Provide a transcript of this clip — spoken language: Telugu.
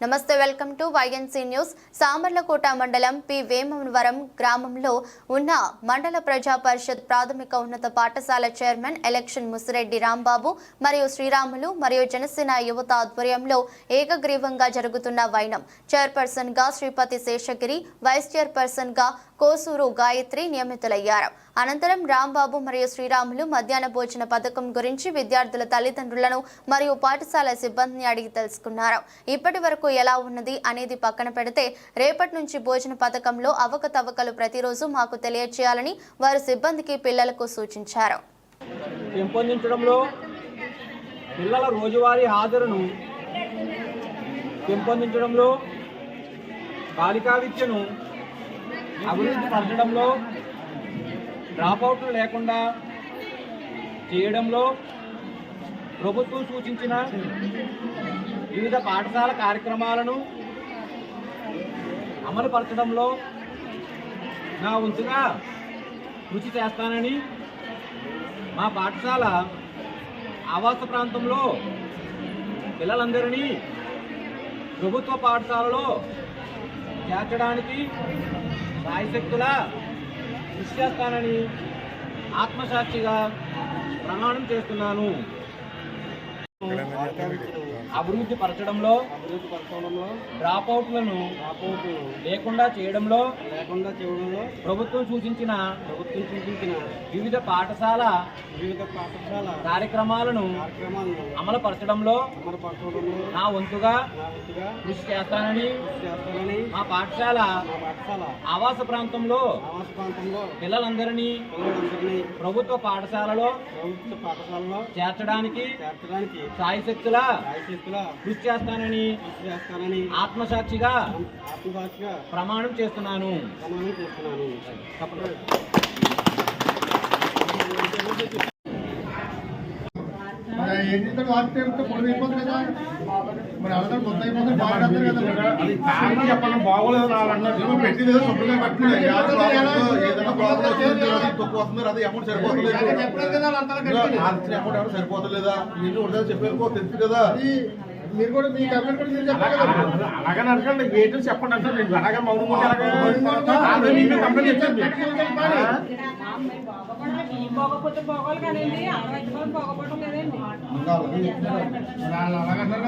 Namaste welcome to YNC news Samarlakota మండలం పి. వేమవరం గ్రామంలో ఉన్న మండల ప్రజా పరిషత్ ప్రాథమిక ఉన్నత పాఠశాల చైర్మన్ ఎలక్షన్ ముసిరెడ్డి రాంబాబు మరియు శ్రీరాములు మరియు జనసేన యువత ఆధ్వర్యంలో ఏకగ్రీవంగా జరుగుతున్న వైనం. చైర్పర్సన్గా శ్రీపతి శేషగిరి వైస్ చైర్పర్సన్గా కోసూరు గాయత్రి నియమితులయ్యారు. అనంతరం రాంబాబు మరియు శ్రీరాములు మధ్యాహ్న భోజన పథకం గురించి విద్యార్థుల తల్లిదండ్రులను మరియు పాఠశాల సిబ్బందిని అడిగి తెలుసుకున్నారు. ఇప్పటి వరకు ఎలా ఉన్నది అనేది పక్కన పెడితే రేపటి నుంచి భోజన పథకంలో అవకతవకలు ప్రతిరోజు మాకు తెలియజేయాలని వారు సిబ్బందికి పిల్లలకు సూచించారు. పెంపొందించడంలో పిల్లల రోజువారీ హాజరును పెంపొందించడంలో బాలికా విద్యను అభివృద్ధి పరచడంలో డ్రాప్అవుట్లు లేకుండా చేయడంలో ప్రభుత్వం సూచించిన వివిధ పాఠశాల కార్యక్రమాలను అమలుపరచడంలో నా వంతుగా కృషి చేస్తానని మా పాఠశాల ఆవాస ప్రాంతంలో పిల్లలందరినీ ప్రభుత్వ పాఠశాలలో చేర్చడానికి సాయశక్తులా కృషి చేస్తానని ఆత్మసాక్షిగా ప్రమాణం చేస్తున్నాను. 嗯。అభివృద్ధి పరచడంలో అభివృద్ధి పరచడంలో డ్రాప్ అవుట్లను రాపోటు లేకుండా చేయడంలో లేకుండా చేయడంలో ప్రభుత్వం సూచించిన ప్రభుత్వం సూచించిన వివిధ పాఠశాల వివిధ పాఠశాల కార్యక్రమాలను కార్యక్రమాలను అమలుపరచడంలో అమలుపరచడంలో నా వంతుగా నా వంతుగా కృషి చేస్తానని చేస్తానని మా పాఠశాల పాఠశాల ఆవాస ప్రాంతంలో ఆవాస ప్రాంతంలో పిల్లలందరినీ పిల్లలందరినీ ప్రభుత్వ పాఠశాలలో ప్రభుత్వ పాఠశాలలో చేర్చడానికి చేర్చడానికి సాయశక్తులా కృషి చేస్తానని కృషి చేస్తానని ఆత్మసాక్షిగా ఆత్మసాక్షిగా ప్రమాణం చేస్తున్నాను. ప్రమాణం చేస్తున్నాను. ఏంటంటే వాడితే పొడి అయిపోతుంది కదా మరి కొత్త అయిపోతుంది బాగుంటుంది కదా అది కారణం చెప్పండి బాగోలేదు శుభ్రంగా ఏదైనా ప్రాబ్లం అది తక్కువ వస్తుంది అది అమౌంట్ సరిపోతుంది అమౌంట్ ఎవరు సరిపోతలేదా మీరు ఒకసారి చెప్పారు తెలుసు కదా మీరు కూడా మీ కమిటీ కూడా మీరు చెప్పారు కదా అలాగని అనకండి ఏంటో చెప్పండి అంటే నేను అలాగే మౌనం అలాగే కంప్లైంట్ ఇచ్చాను పోగపోతే పోగోలు కానండి అరవై లేదండి చెప్తున్నారు. వాళ్ళు అలాగంటారు కదా.